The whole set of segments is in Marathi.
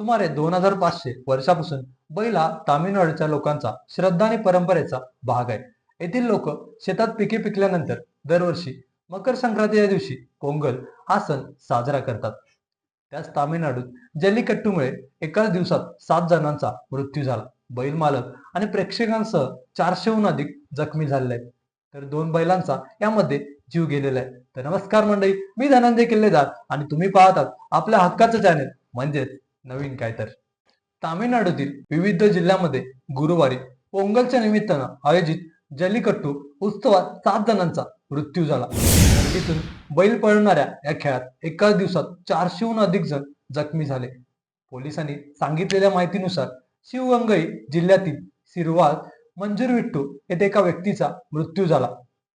सुमारे दोन हजार पाचशे वर्षापासून बैल हा तामिळनाडूच्या लोकांचा श्रद्धा आणि परंपरेचा भाग आहे. येथील लोक शेतात पिके पिकल्यानंतर दरवर्षी मकर संक्रांती या दिवशी पोंगल हा सण साजरा करतात. त्याच तामिळनाडूत जल्लीकट्टूमुळे एकाच दिवसात सात जणांचा मृत्यू झाला. बैल मालक आणि प्रेक्षकांसह चारशेहून अधिक जखमी झालेले आहेत. तर दोन बैलांचा यामध्ये जीव गेलेला आहे. तर नमस्कार मंडळी मी धनंजय किल्लेदार आणि तुम्ही पाहतात आपल्या हक्काचं चॅनेल म्हणजेच नवीन काय तर तामिळनाडूतील विविध जिल्ह्यामध्ये गुरुवारी पोंगलच्या निमित्तानं आयोजित जल्लीकट्टू उत्सवात सात जणांचा मृत्यू झाला. तिथून बैल पळणाऱ्या या खेळात एकाच दिवसात चारशेहून अधिक जण जखमी झाले. पोलिसांनी सांगितलेल्या माहितीनुसार शिवगंगई जिल्ह्यातील सिरवाल मंजूर विट्टू येथे एका व्यक्तीचा मृत्यू झाला.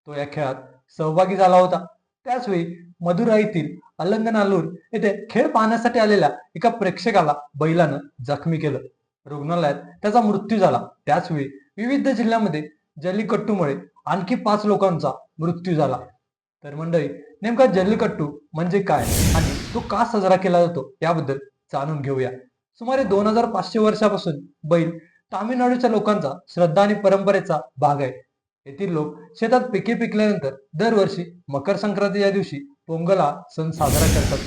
तो या खेळात सहभागी झाला होता. त्याचवेळी मदुराईतील अलंगनालूर येथे खेळ पाहण्यासाठी आलेल्या एका प्रेक्षकाला बैलानं जखमी केलं. रुग्णालयात त्याचा मृत्यू झाला. त्याचवेळी विविध जिल्ह्यामध्ये जल्लीकट्टूमुळे आणखी पाच लोकांचा मृत्यू झाला. तर मंडळी नेमका जल्लीकट्टू म्हणजे काय आणि तो का साजरा केला जातो याबद्दल जाणून घेऊया. सुमारे दोन हजार पाचशे वर्षापासून बैल तामिळनाडूच्या लोकांचा श्रद्धा आणि परंपरेचा भाग आहे. येथील लोक शेतात पिके पिकल्यानंतर दरवर्षी मकर संक्रांतीच्या दिवशी पोंगल हा सण साजरा करतात.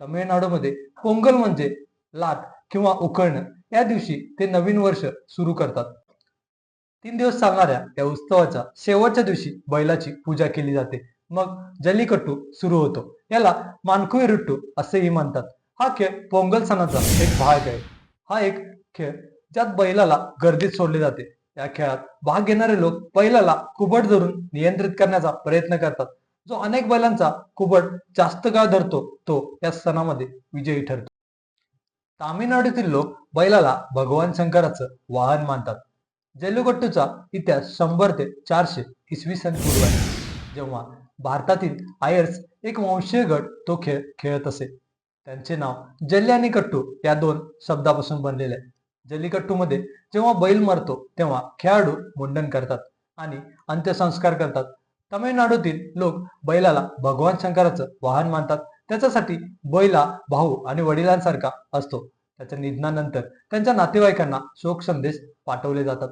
तमिळनाडूमध्ये पोंगल म्हणजे लाट किंवा उकळणं. या दिवशी ते नवीन वर्ष सुरू करतात. तीन दिवस चालणाऱ्या या उत्सवाच्या शेवटच्या दिवशी बैलाची पूजा केली जाते. मग जल्लीकट्टू सुरू होतो. याला मानकुई रुट्टू असेही म्हणतात. हा खेळ पोंगल सणाचा एक भाग आहे. हा एक खेळ ज्यात बैलाला गर्दीत सोडले जाते. या खेळात भाग घेणारे लोक बैलाला कुबट धरून नियंत्रित करण्याचा प्रयत्न करतात. जो अनेक बैलांचा कुबट जास्त काळ धरतो तो या सणामध्ये विजयी ठरतो. तामिळनाडूतील लोक बैलाला भगवान शंकराचं वाहन मानतात. जल्लुकट्टूचा इतिहास शंभर ते चारशे इसवी सन पूर्व आहे. जेव्हा भारतातील आयर्स एक वंशीय गट तो खेळ खेळत असे. त्यांचे नाव जल्ली आणि कट्टू या दोन शब्दापासून बनलेले आहे. जल्लीकट्टूमध्ये जेव्हा बैल मरतो तेव्हा खेळाडू मुंडन करतात आणि अंत्यसंस्कार करतात. तमिळनाडूतील लोक बैलाला भगवान शंकराचं वाहन मानतात. त्याच्यासाठी बैला भाऊ आणि वडिलांसारखा असतो. त्याच्या निधनानंतर त्यांच्या नातेवाईकांना शोक संदेश पाठवले जातात.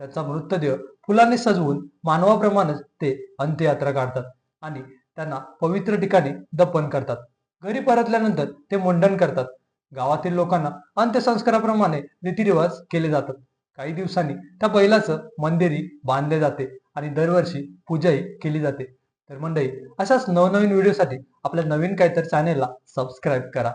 त्याचा मृतदेह फुलांनी सजवून मानवाप्रमाणेच ते अंत्ययात्रा काढतात आणि त्यांना पवित्र ठिकाणी दफन करतात. घरी परतल्यानंतर ते मुंडन करतात. गावातील लोकांना अंत्यसंस्काराप्रमाणे रीतिरिवाज केले जातात. काही दिवसांनी त्या बैलाचं मंदिरही बांधले जाते आणि दरवर्षी पूजाही केली जाते. तर मंडळी अशाच नवनवीन व्हिडिओसाठी आपल्या नवीन काहीतरी चॅनेलला सबस्क्राईब करा.